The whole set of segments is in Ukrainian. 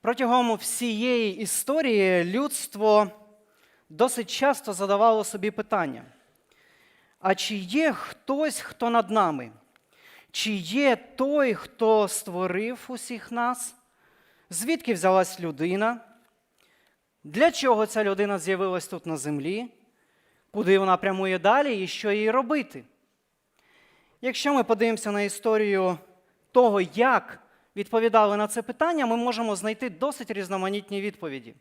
Протягом всієї історії людство досить часто задавало собі питання: а чи є хтось, хто над нами? Чи є той, хто створив усіх нас? Звідки взялась людина? Для чого ця людина з'явилась тут на землі? Куди вона прямує далі і що їй робити? Якщо ми подивимося на історію того, як відповідали на це питання, ми можемо знайти досить різноманітні відповіді.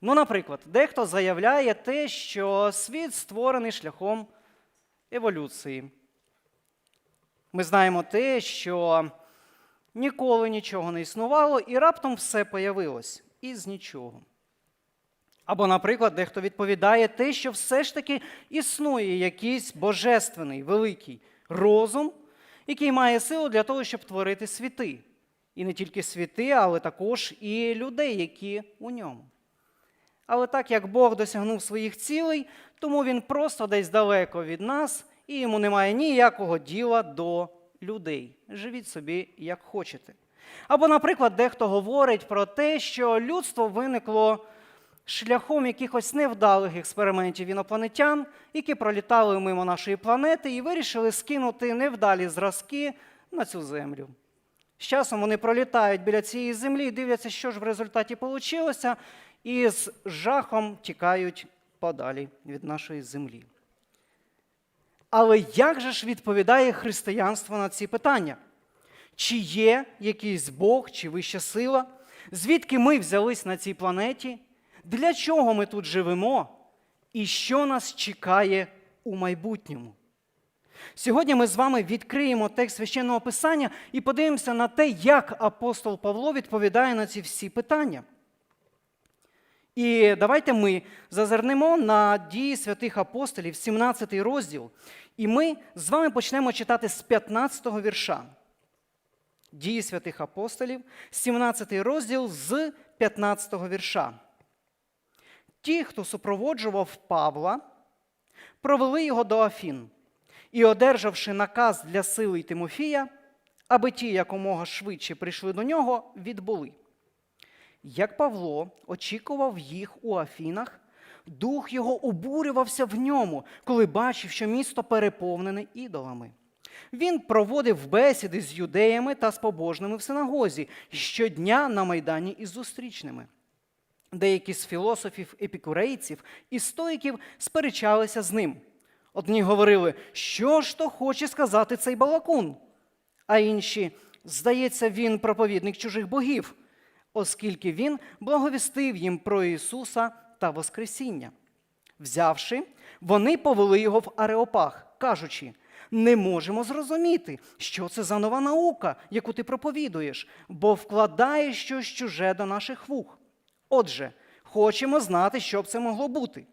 Ну, наприклад, дехто заявляє те, що світ створений шляхом еволюції. Ми знаємо те, що ніколи нічого не існувало, і раптом все появилось із нічого. Або, наприклад, дехто відповідає те, що все ж таки існує якийсь божественний великий розум, який має силу для того, щоб творити світи. І не тільки світи, але також і людей, які у ньому. Але так як Бог досягнув своїх цілей, тому він просто десь далеко від нас, і йому немає ніякого діла до людей. Живіть собі, як хочете. Або, наприклад, дехто говорить про те, що людство виникло шляхом якихось невдалих експериментів інопланетян, які пролітали мимо нашої планети і вирішили скинути невдалі зразки на цю землю. З часом вони пролітають біля цієї землі і дивляться, що ж в результаті вийшло, і з жахом тікають подалі від нашої землі. Але як же ж відповідає християнство на ці питання? Чи є якийсь Бог, чи вища сила? Звідки ми взялись на цій планеті? Для чого ми тут живемо? І що нас чекає у майбутньому? Сьогодні ми з вами відкриємо текст священного писання і подивимося на те, як апостол Павло відповідає на ці всі питання. І давайте ми зазирнемо на дії святих апостолів, 17 розділ, і ми з вами почнемо читати з 15 вірша. Дії святих апостолів, 17 розділ з 15 вірша. Ті, хто супроводжував Павла, провели його до Афін і, одержавши наказ для сили Тимофія, аби ті якомога швидше прийшли до нього, відбули. Як Павло очікував їх у Афінах, дух його обурювався в ньому, коли бачив, що місто переповнене ідолами. Він проводив бесіди з юдеями та з побожними в синагозі щодня на майдані із зустрічними. Деякі з філософів, епікурейців і стоїків сперечалися з ним. Одні говорили, що ж то хоче сказати цей балакун, а інші, здається, він проповідник чужих богів, оскільки він благовістив їм про Ісуса та Воскресіння. Взявши, вони повели його в Ареопах, кажучи, не можемо зрозуміти, що це за нова наука, яку ти проповідуєш, бо вкладає щось чуже до наших вух. Отже, хочемо знати, що б це могло бути.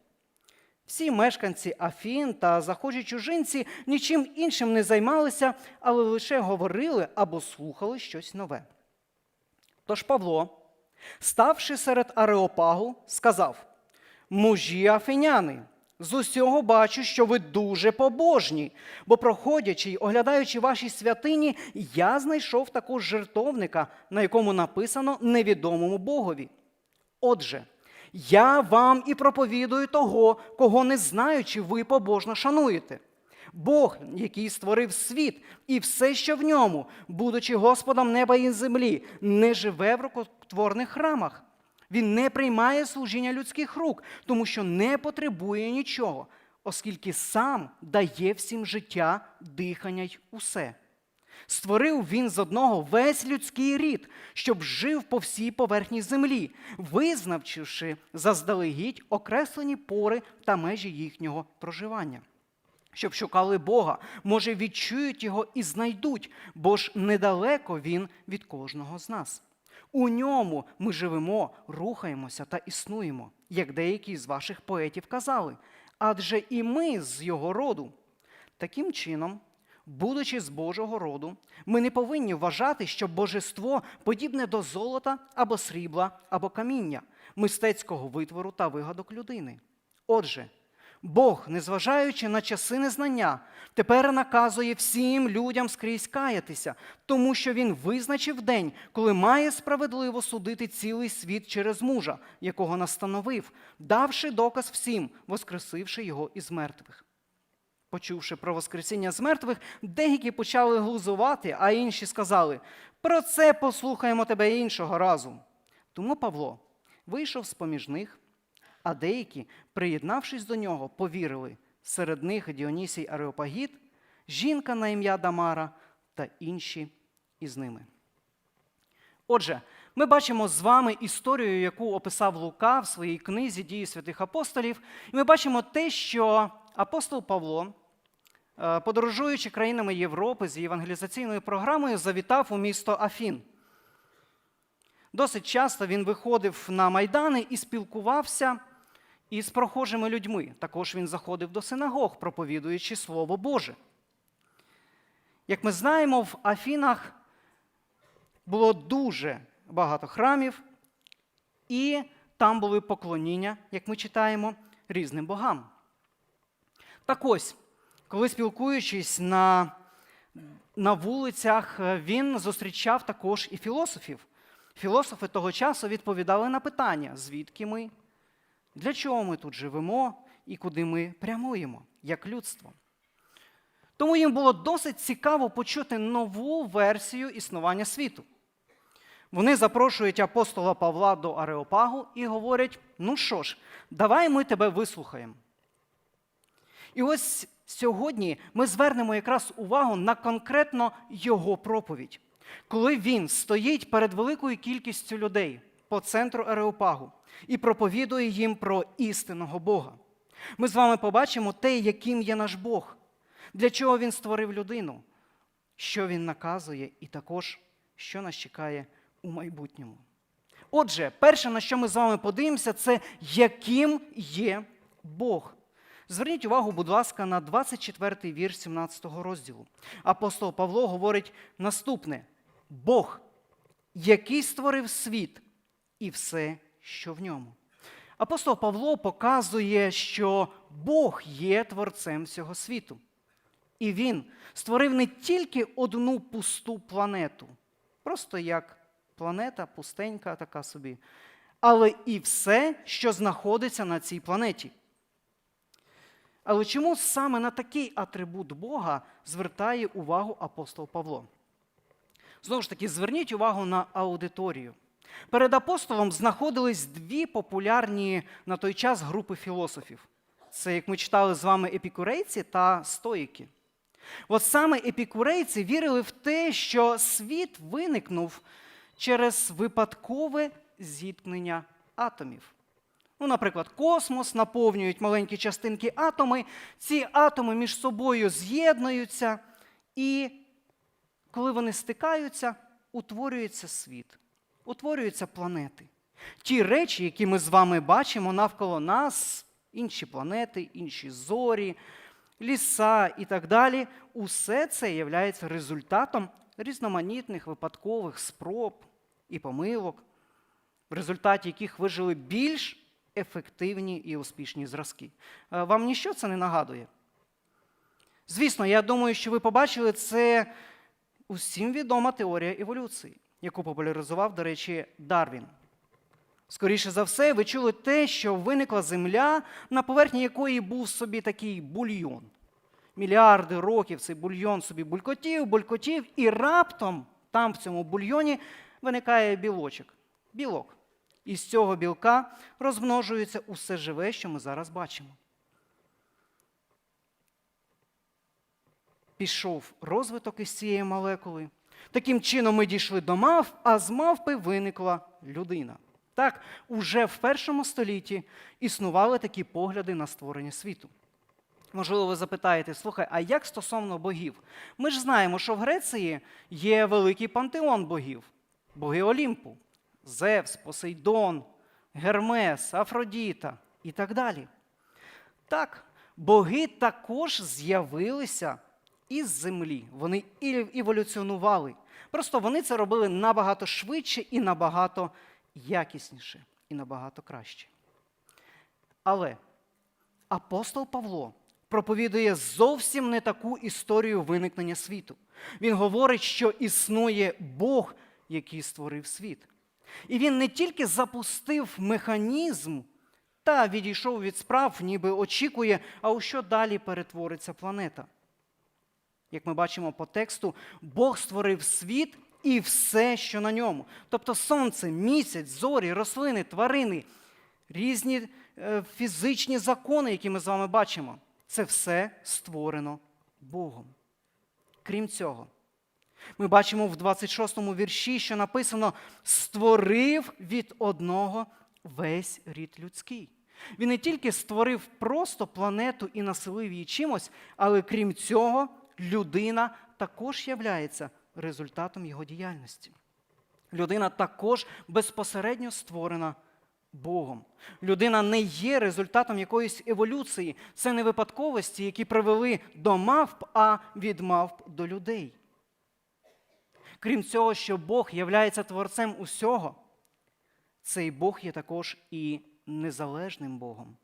Всі мешканці Афін та захожі чужинці нічим іншим не займалися, але лише говорили або слухали щось нове. Тож Павло, ставши серед Ареопагу, сказав: Мужі афіняни, з усього бачу, що ви дуже побожні, бо, проходячи й оглядаючи ваші святині, я знайшов також жертовника, на якому написано невідомому Богові. Отже, я вам і проповідую того, кого не знаючи, ви побожно шануєте. Бог, який створив світ і все, що в ньому, будучи Господом неба і землі, не живе в рукотворних храмах. Він не приймає служіння людських рук, тому що не потребує нічого, оскільки сам дає всім життя, дихання й усе. Створив він з одного весь людський рід, щоб жив по всій поверхні землі, визнавчивши заздалегідь окреслені пори та межі їхнього проживання. Щоб шукали Бога, може, відчують його і знайдуть, бо ж недалеко він від кожного з нас. У ньому ми живемо, рухаємося та існуємо, як деякі з ваших поетів казали, адже і ми з його роду. Таким чином, будучи з Божого роду, ми не повинні вважати, що божество подібне до золота або срібла, або каміння, мистецького витвору та вигадок людини. Отже, Бог, незважаючи на часи незнання, тепер наказує всім людям скрізь каятися, тому що він визначив день, коли має справедливо судити цілий світ через мужа, якого настановив, давши доказ всім, воскресивши його із мертвих. Почувши про Воскресіння з мертвих, деякі почали глузувати, а інші сказали: про це послухаємо тебе іншого разу. Тому Павло вийшов з поміж них, а деякі, приєднавшись до нього, повірили. Серед них Діонісій Ареопагіт, жінка на ім'я Дамара та інші із ними. Отже, ми бачимо з вами історію, яку описав Лука в своїй книзі Дії святих апостолів. І ми бачимо те, що апостол Павло, подорожуючи країнами Європи з євангелізаційною програмою, завітав у місто Афін. Досить часто він виходив на майдани і спілкувався із прохожими людьми. Також він заходив до синагог, проповідуючи Слово Боже. Як ми знаємо, в Афінах було дуже багато храмів, і там були поклоніння, як ми читаємо, різним богам. Так ось, коли спілкуючись на, на вулицях, е, він зустрічав також і філософів. Філософи того часу відповідали на питання, звідки ми, для чого ми тут живемо і куди ми прямуємо, як людство. Тому їм було досить цікаво почути нову версію існування світу. Вони запрошують апостола Павла до Ареопагу і говорять: ну що ж, давай ми тебе вислухаємо. І ось сьогодні ми звернемо якраз увагу на конкретно його проповідь, коли він стоїть перед великою кількістю людей по центру Ареопагу і проповідує їм про істинного Бога. Ми з вами побачимо те, яким є наш Бог, для чого він створив людину, що він наказує, і також що нас чекає у майбутньому. Отже, перше, на що ми з вами подивимося, це яким є Бог. Зверніть увагу, будь ласка, на 24-й вірш 17 розділу. Апостол Павло говорить наступне: Бог, який створив світ і все, що в ньому. Апостол Павло показує, що Бог є творцем всього світу. І він створив не тільки одну пусту планету, просто як планета пустенька така собі, але і все, що знаходиться на цій планеті. Але чому саме на такий атрибут Бога звертає увагу апостол Павло? Знову ж таки, зверніть увагу на аудиторію. Перед апостолом знаходились дві популярні на той час групи філософів. Це, як ми читали з вами, епікурейці та стоїки. От саме епікурейці вірили в те, що світ виникнув через випадкове зіткнення атомів. Ну, наприклад, космос наповнюють маленькі частинки атоми, ці атоми між собою з'єднуються, і коли вони стикаються, утворюється світ, утворюються планети. Ті речі, які ми з вами бачимо навколо нас, інші планети, інші зорі, ліса і так далі, усе це є результатом різноманітних випадкових спроб і помилок, в результаті яких вижили більш ефективні і успішні зразки. Е, Вам ніщо це не нагадує? Звісно, я думаю, що ви побачили це усім відома теорія еволюції, яку популяризував, до речі, Дарвін. Скоріше за все, ви чули те, що виникла Земля, на поверхні якої був собі такий бульйон. Мільярди років цей бульйон собі булькотів, булькотів, і раптом там, в цьому бульйоні, виникає білочок. Білок. І з цього білка розмножується усе живе, що ми зараз бачимо. Пішов розвиток із цієї молекули. Таким чином ми дійшли до мавп, а з мавпи виникла людина. Так, уже в першому столітті існували такі погляди на створення світу. Можливо, ви запитаєте, слухай, а як стосовно богів? Ми ж знаємо, що в Греції є великий пантеон богів, боги Олімпу, Зевс, Посейдон, Гермес, Афродіта і так далі. Так, боги також з'явилися із землі. Вони еволюціонували. Просто вони це робили набагато швидше і набагато якісніше, і набагато краще. Але апостол Павло проповідує зовсім не таку історію виникнення світу. Він говорить, що існує Бог, який створив світ. І він не тільки запустив механізм та відійшов від справ, ніби очікує, а у що далі перетвориться планета. Як ми бачимо по тексту, Бог створив світ і все, що на ньому. Тобто сонце, місяць, зорі, рослини, тварини, різні е, фізичні закони, які ми з вами бачимо. Це все створено Богом. Крім цього, ми бачимо в 26 му вірші, що написано: створив від одного весь рід людський. Він не тільки створив просто планету і населив її чимось, але крім цього, людина також являється результатом його діяльності. Людина також безпосередньо створена Богом. Людина не є результатом якоїсь еволюції. Це не випадковості, які привели до мавп, а від мавп до людей. Крім цього, що Бог являється творцем усього, цей Бог є також і незалежним Богом.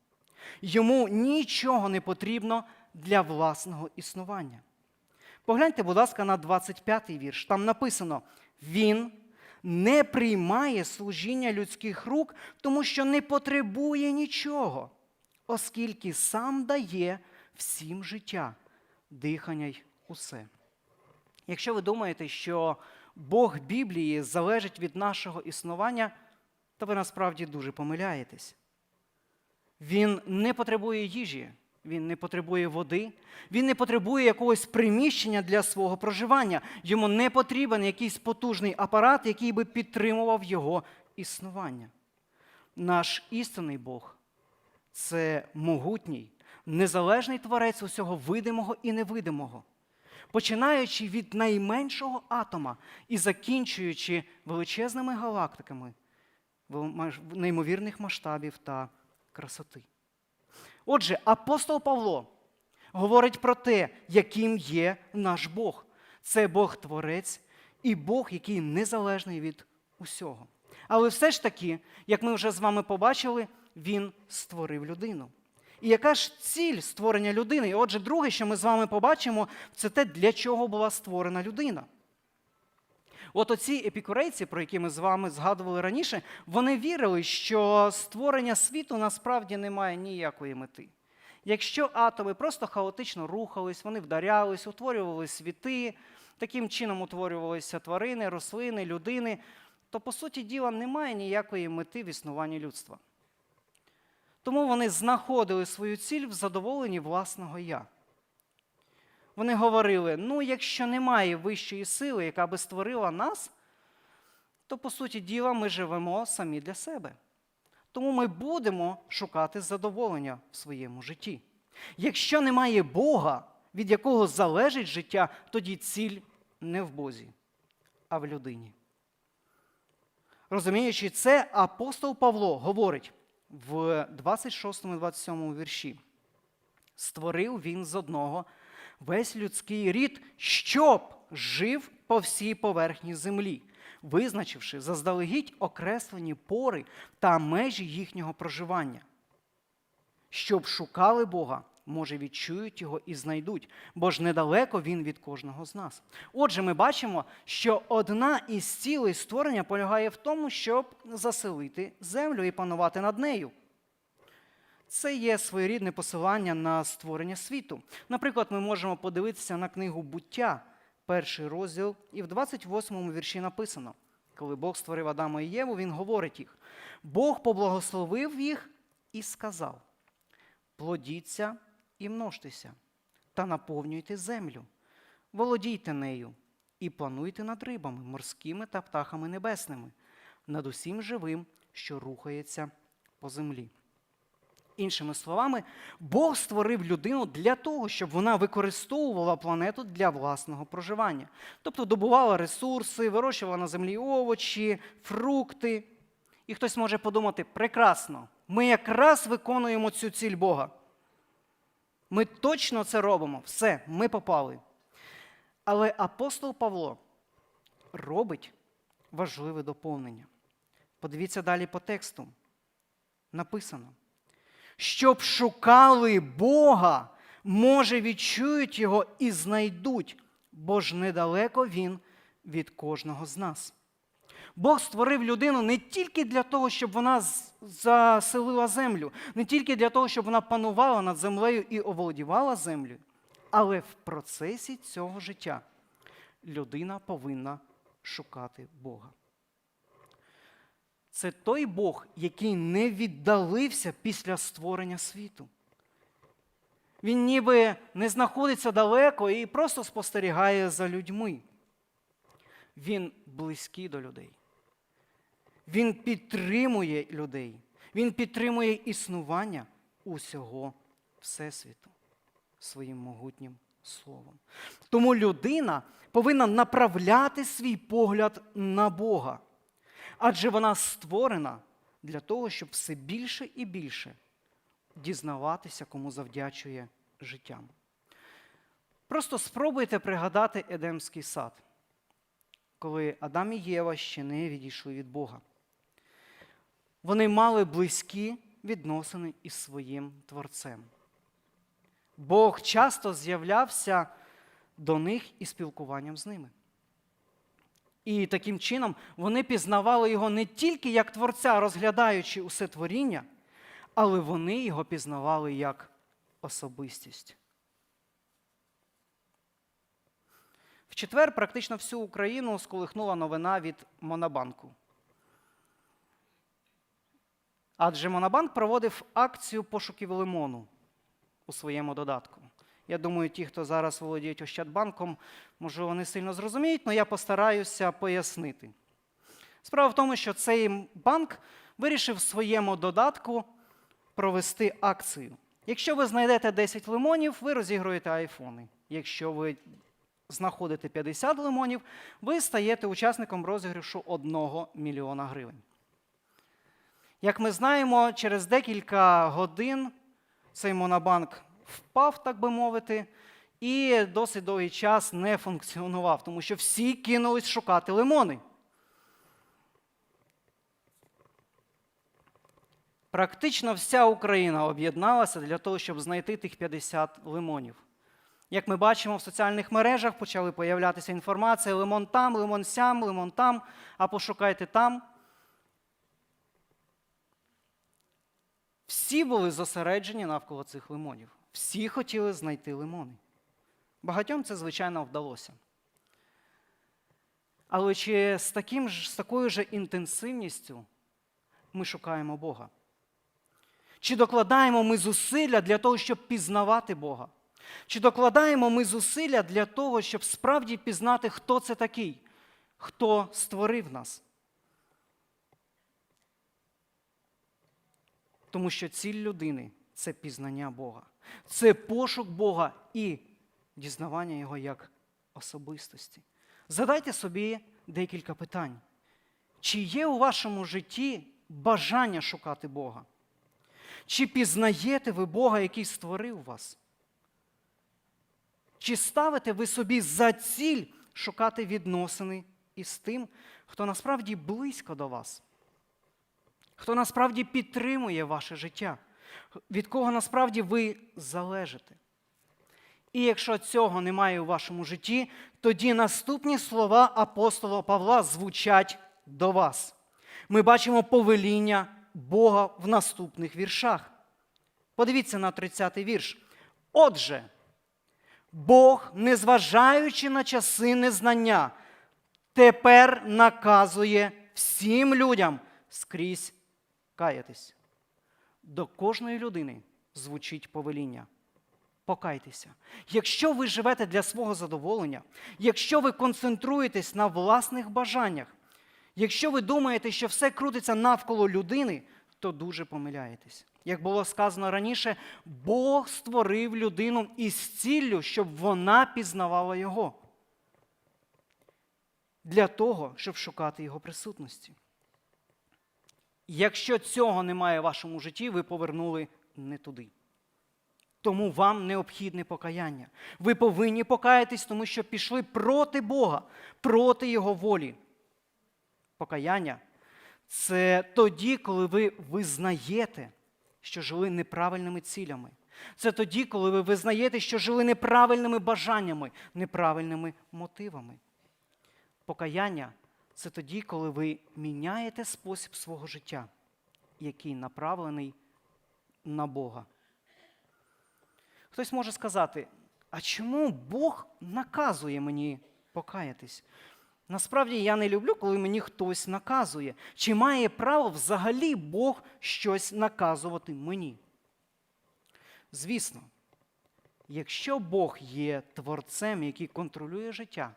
Йому нічого не потрібно для власного існування. Погляньте, будь ласка, на 25-й вірш. Там написано: Він не приймає служіння людських рук, тому що не потребує нічого, оскільки сам дає всім життя, дихання й усе. Якщо ви думаєте, що Бог Біблії залежить від нашого існування, то ви насправді дуже помиляєтесь. Він не потребує їжі, він не потребує води, він не потребує якогось приміщення для свого проживання. Йому не потрібен якийсь потужний апарат, який би підтримував його існування. Наш істинний Бог це могутній, незалежний творець усього видимого і невидимого, починаючи від найменшого атома і закінчуючи величезними галактиками неймовірних масштабів та красоти. Отже, апостол Павло говорить про те, яким є наш Бог. Це Бог-творець і Бог, який незалежний від усього. Але все ж таки, як ми вже з вами побачили, Він створив людину. І яка ж ціль створення людини? І отже, друге, що ми з вами побачимо, це те, для чого була створена людина. От оці епікурейці, про які ми з вами згадували раніше, вони вірили, що створення світу насправді не має ніякої мети. Якщо атоми просто хаотично рухались, вони вдарялись, утворювали світи, таким чином утворювалися тварини, рослини, людини, то, по суті діла, немає ніякої мети в існуванні людства. Тому вони знаходили свою ціль в задоволенні власного я. Вони говорили: ну, якщо немає вищої сили, яка би створила нас, то, по суті діла, ми живемо самі для себе. Тому ми будемо шукати задоволення в своєму житті. Якщо немає Бога, від якого залежить життя, тоді ціль не в Бозі, а в людині. Розуміючи це, апостол Павло говорить в 26 27 вірші: створив він з одного весь людський рід, щоб жив по всій поверхні землі, визначивши заздалегідь окреслені пори та межі їхнього проживання. Щоб шукали Бога, може, відчують його і знайдуть, бо ж недалеко він від кожного з нас. Отже, ми бачимо, що одна із цілей створення полягає в тому, щоб заселити землю і панувати над нею. Це є своєрідне посилання на створення світу. Наприклад, ми можемо подивитися на книгу буття, перший розділ, і в 28-му вірші написано: коли Бог створив Адама і Єву, він говорить їх: Бог поблагословив їх і сказав: плодіться і множтеся, та наповнюйте землю, володійте нею і плануйте над рибами, морськими та птахами небесними, над усім живим, що рухається по землі. Іншими словами, Бог створив людину для того, щоб вона використовувала планету для власного проживання. Тобто добувала ресурси, вирощувала на землі овочі, фрукти. І хтось може подумати, прекрасно, ми якраз виконуємо цю ціль Бога. Ми точно це робимо. Все, ми попали. Але апостол Павло робить важливе доповнення. Подивіться далі по тексту. Написано щоб шукали Бога, може, відчують Його і знайдуть, бо ж недалеко Він від кожного з нас. Бог створив людину не тільки для того, щоб вона заселила землю, не тільки для того, щоб вона панувала над землею і оволодівала землею, але в процесі цього життя людина повинна шукати Бога. Це той Бог, який не віддалився після створення світу. Він ніби не знаходиться далеко і просто спостерігає за людьми. Він близький до людей. Він підтримує людей. Він підтримує існування усього Всесвіту своїм могутнім словом. Тому людина повинна направляти свій погляд на Бога. Адже вона створена для того, щоб все більше і більше дізнаватися, кому завдячує життям. Просто спробуйте пригадати Едемський сад, коли Адам і Єва ще не відійшли від Бога. Вони мали близькі відносини із своїм Творцем. Бог часто з'являвся до них і спілкуванням з ними. І таким чином вони пізнавали його не тільки як Творця, розглядаючи усе творіння, але вони його пізнавали як особистість. В четвер практично всю Україну сколихнула новина від Монобанку. Адже Монобанк проводив акцію пошуків лимону у своєму додатку. Я думаю, ті, хто зараз володіють Ощадбанком, може, вони сильно зрозуміють, але я постараюся пояснити. Справа в тому, що цей банк вирішив в своєму додатку провести акцію. Якщо ви знайдете 10 лимонів, ви розігруєте айфони. Якщо ви знаходите 50 лимонів, ви стаєте учасником розіграшу 1 мільйона гривень. Як ми знаємо, через декілька годин цей монобанк впав, так би мовити, і досить довгий час не функціонував, тому що всі кинулись шукати лимони. Практично вся Україна об'єдналася для того, щоб знайти тих 50 лимонів. Як ми бачимо, в соціальних мережах почали появлятися інформація: лимон там, лимон сям, лимон там, а пошукайте там. Всі були зосереджені навколо цих лимонів. Всі хотіли знайти лимони. Багатьом це, звичайно, вдалося. Але чи з, таким ж, з такою ж інтенсивністю ми шукаємо Бога? Чи докладаємо ми зусилля для того, щоб пізнавати Бога? Чи докладаємо ми зусилля для того, щоб справді пізнати, хто це такий, хто створив нас? Тому що ціль людини це пізнання Бога, це пошук Бога і дізнавання Його як особистості. Задайте собі декілька питань. Чи є у вашому житті бажання шукати Бога? Чи пізнаєте ви Бога, який створив вас? Чи ставите ви собі за ціль шукати відносини із тим, хто насправді близько до вас? Хто насправді підтримує ваше життя, від кого насправді ви залежите. І якщо цього немає у вашому житті, тоді наступні слова апостола Павла звучать до вас. Ми бачимо повеління Бога в наступних віршах. Подивіться на 30-й вірш. Отже, Бог, незважаючи на часи незнання, тепер наказує всім людям скрізь каятись. До кожної людини звучить повеління. Покайтеся. Якщо ви живете для свого задоволення, якщо ви концентруєтесь на власних бажаннях, якщо ви думаєте, що все крутиться навколо людини, то дуже помиляєтесь. Як було сказано раніше, Бог створив людину із ціллю, щоб вона пізнавала Його. Для того, щоб шукати Його присутності. Якщо цього немає в вашому житті, ви повернули не туди. Тому вам необхідне покаяння. Ви повинні покаятись, тому що пішли проти Бога, проти Його волі. Покаяння це тоді, коли ви визнаєте, що жили неправильними цілями. Це тоді, коли ви визнаєте, що жили неправильними бажаннями, неправильними мотивами. Покаяння це тоді, коли ви міняєте спосіб свого життя, який направлений на Бога. Хтось може сказати, а чому Бог наказує мені покаятись? Насправді я не люблю, коли мені хтось наказує. Чи має право взагалі Бог щось наказувати мені? Звісно, якщо Бог є творцем, який контролює життя,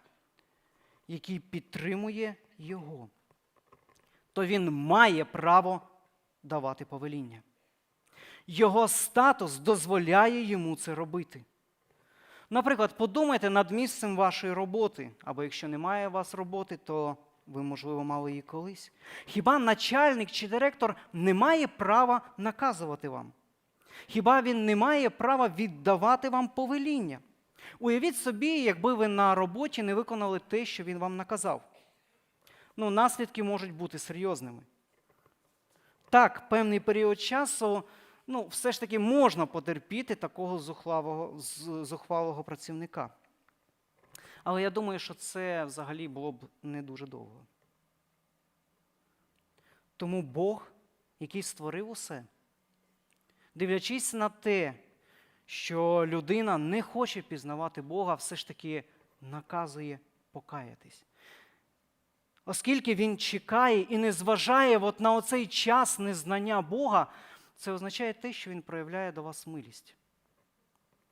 який підтримує його, то він має право давати повеління. Його статус дозволяє йому це робити. Наприклад, подумайте над місцем вашої роботи, або якщо немає у вас роботи, то ви, можливо, мали її колись. Хіба начальник чи директор не має права наказувати вам? Хіба він не має права віддавати вам повеління? Уявіть собі, якби ви на роботі не виконали те, що він вам наказав. Ну, наслідки можуть бути серйозними. Так, певний період часу ну, все ж таки можна потерпіти такого зухвалого, зухвалого працівника. Але я думаю, що це взагалі було б не дуже довго. Тому Бог, який створив усе, дивлячись на те, що людина не хоче пізнавати Бога, все ж таки наказує покаятись. Оскільки він чекає і не зважає от на оцей час незнання Бога, це означає те, що він проявляє до вас милість,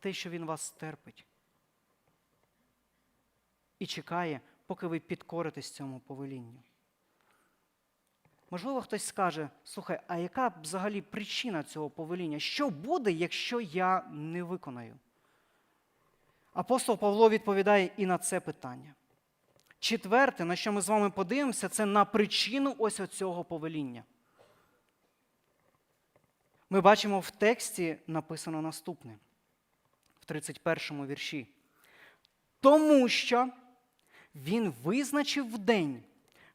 те, що він вас терпить. І чекає, поки ви підкоритесь цьому повелінню. Можливо, хтось скаже: слухай, а яка взагалі причина цього повеління? Що буде, якщо я не виконаю? Апостол Павло відповідає і на це питання. Четверте, на що ми з вами подивимося, це на причину ось оцього повеління. Ми бачимо в тексті написано наступне, в 31 му вірші. Тому що він визначив день,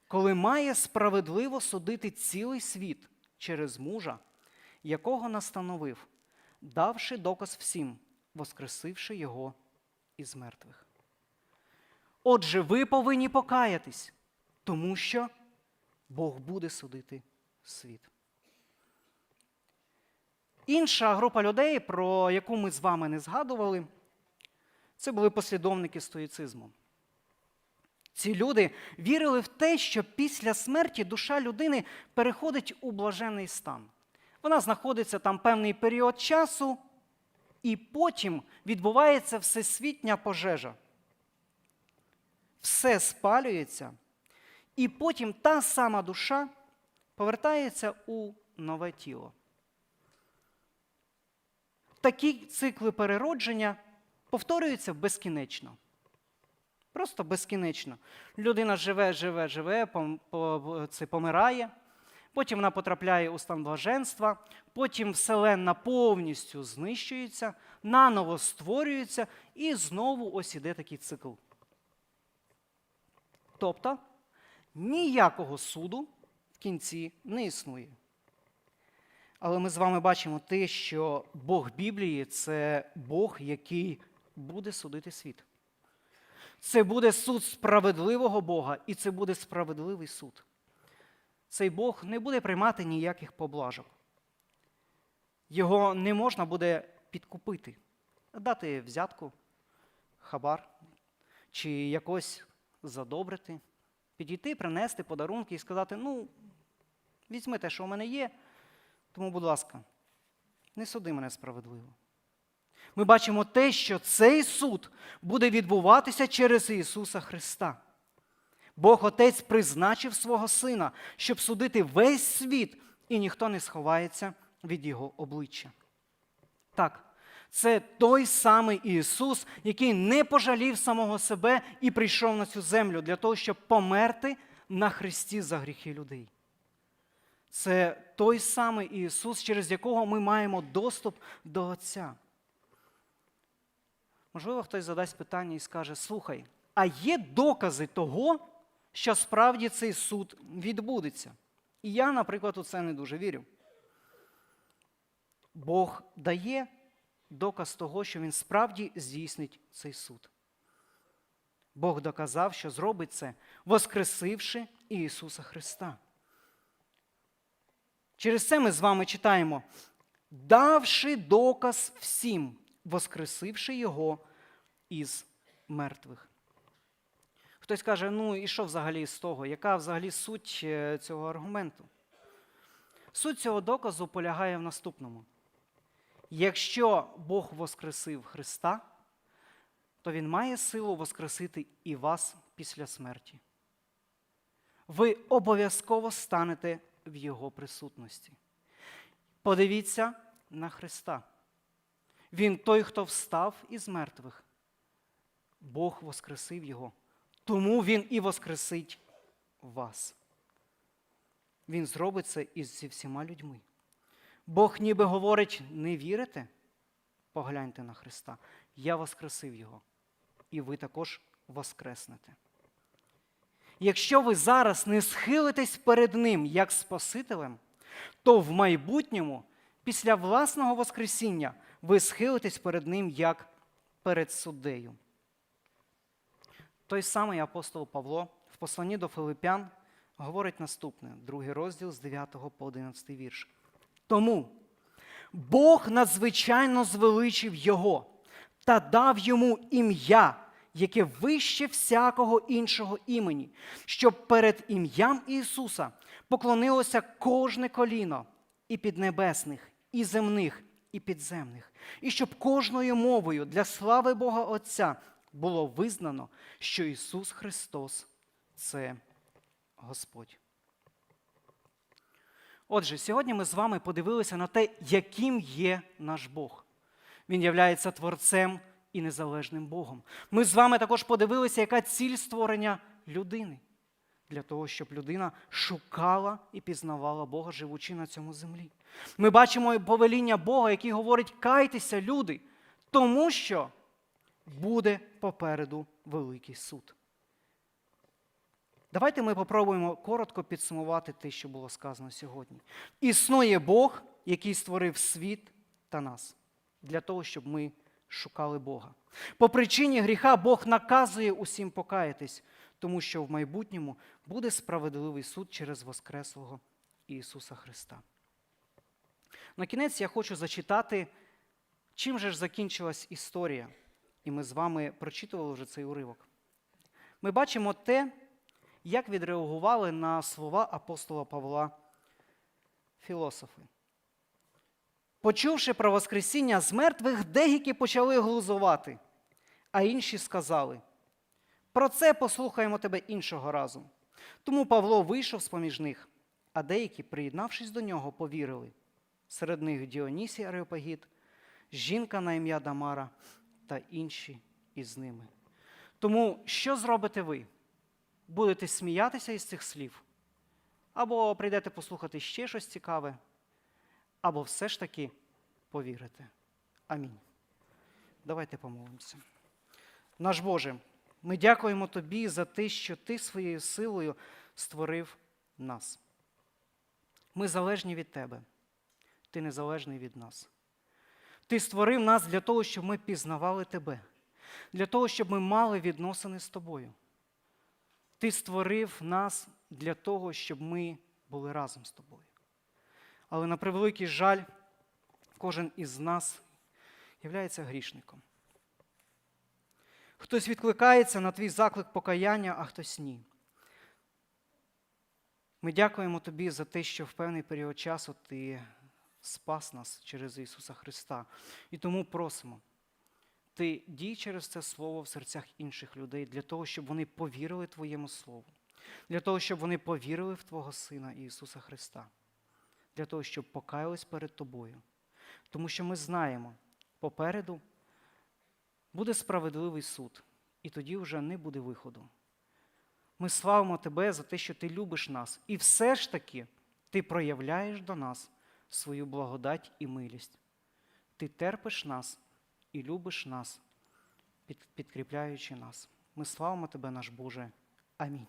коли має справедливо судити цілий світ через мужа, якого настановив, давши доказ всім, воскресивши його із мертвих. Отже, ви повинні покаятись, тому що Бог буде судити світ. Інша група людей, про яку ми з вами не згадували, це були послідовники стоїцизму. Ці люди вірили в те, що після смерті душа людини переходить у блаженний стан. Вона знаходиться там певний період часу, і потім відбувається всесвітня пожежа. Все спалюється, і потім та сама душа повертається у нове тіло. Такі цикли переродження повторюються безкінечно. Просто безкінечно. Людина живе, живе, живе, помирає, потім вона потрапляє у стан блаженства, потім Вселенна повністю знищується, наново створюється, і знову ось іде такий цикл. Тобто ніякого суду в кінці не існує. Але ми з вами бачимо те, що Бог Біблії це Бог, який буде судити світ. Це буде суд справедливого Бога, і це буде справедливий суд. Цей Бог не буде приймати ніяких поблажок. Його не можна буде підкупити, дати взятку, хабар чи якось задобрити, підійти, принести подарунки і сказати: ну, візьми те, що у мене є, тому, будь ласка, не суди мене справедливо. Ми бачимо те, що цей суд буде відбуватися через Ісуса Христа. Бог Отець призначив свого Сина, щоб судити весь світ, і ніхто не сховається від Його обличчя. Так, це той самий Ісус, який не пожалів самого себе і прийшов на цю землю для того, щоб померти на Христі за гріхи людей. Це той самий Ісус, через якого ми маємо доступ до Отця. Можливо, хтось задасть питання і скаже: слухай, а є докази того, що справді цей суд відбудеться? І я, наприклад, у це не дуже вірю. Бог дає доказ того, що Він справді здійснить цей суд. Бог доказав, що зробить це, воскресивши Ісуса Христа. Через це ми з вами читаємо, давши доказ всім, воскресивши Його із мертвих. Хтось каже, ну і що взагалі з того? Яка взагалі суть е, цього аргументу? Суть цього доказу полягає в наступному. Якщо Бог воскресив Христа, то Він має силу воскресити і вас після смерті. Ви обов'язково станете в Його присутності. Подивіться на Христа. Він той, хто встав із мертвих. Бог воскресив Його. Тому Він і воскресить вас. Він зробить це із всіма людьми. Бог ніби говорить: не вірите? Погляньте на Христа. Я воскресив Його. І ви також воскреснете. Якщо ви зараз не схилитесь перед Ним як Спасителем, то в майбутньому, після власного Воскресіння, ви схилитесь перед Ним як перед суддею. Той самий апостол Павло в посланні до Филипян говорить наступне, другий розділ з 9 по 11 вірш. Тому Бог надзвичайно звеличив Його та дав йому ім'я, яке вище всякого іншого імені, щоб перед ім'ям Ісуса поклонилося кожне коліно і піднебесних, і земних, і підземних, і щоб кожною мовою для слави Бога Отця було визнано, що Ісус Христос це Господь. Отже, сьогодні ми з вами подивилися на те, яким є наш Бог. Він являється Творцем і незалежним Богом. Ми з вами також подивилися, яка ціль створення людини для того, щоб людина шукала і пізнавала Бога, живучи на цьому землі. Ми бачимо повеління Бога, який говорить: кайтеся, люди, тому що буде попереду великий суд. Давайте ми попробуємо коротко підсумувати те, що було сказано сьогодні. Існує Бог, який створив світ та нас для того, щоб ми шукали Бога. По причині гріха Бог наказує усім покаятись, тому що в майбутньому буде справедливий суд через Воскреслого Ісуса Христа. На кінець я хочу зачитати, чим же ж закінчилась історія. І ми з вами прочитували вже цей уривок. Ми бачимо те, як відреагували на слова апостола Павла філософи. Почувши про Воскресіння з мертвих, деякі почали глузувати, а інші сказали: про це послухаємо тебе іншого разу. Тому Павло вийшов з поміж них, а деякі, приєднавшись до нього, повірили. Серед них Діонісій Ареопагіт, жінка на ім'я Дамара та інші із ними. Тому що зробите ви? Будете сміятися із цих слів? Або прийдете послухати ще щось цікаве, або все ж таки повірите. Амінь. Давайте помолимося. Наш Боже, ми дякуємо Тобі за те, що Ти своєю силою створив нас. Ми залежні від Тебе, Ти незалежний від нас. Ти створив нас для того, щоб ми пізнавали Тебе, для того, щоб ми мали відносини з Тобою. Ти створив нас для того, щоб ми були разом з тобою. Але на превеликий жаль, кожен із нас являється грішником. Хтось відкликається на твій заклик покаяння, а хтось ні. Ми дякуємо тобі за те, що в певний період часу ти спас нас через Ісуса Христа. І тому просимо. Ти дій через це слово в серцях інших людей для того, щоб вони повірили Твоєму Слову, для того, щоб вони повірили в Твого Сина Ісуса Христа, для того, щоб покаялись перед Тобою. Тому що ми знаємо, попереду буде справедливий суд, і тоді вже не буде виходу. Ми славимо Тебе за те, що Ти любиш нас, і все ж таки Ти проявляєш до нас свою благодать і милість. Ти терпиш нас і любиш нас, підкріпляючи нас. Ми славимо Тебе, наш Боже. Амінь.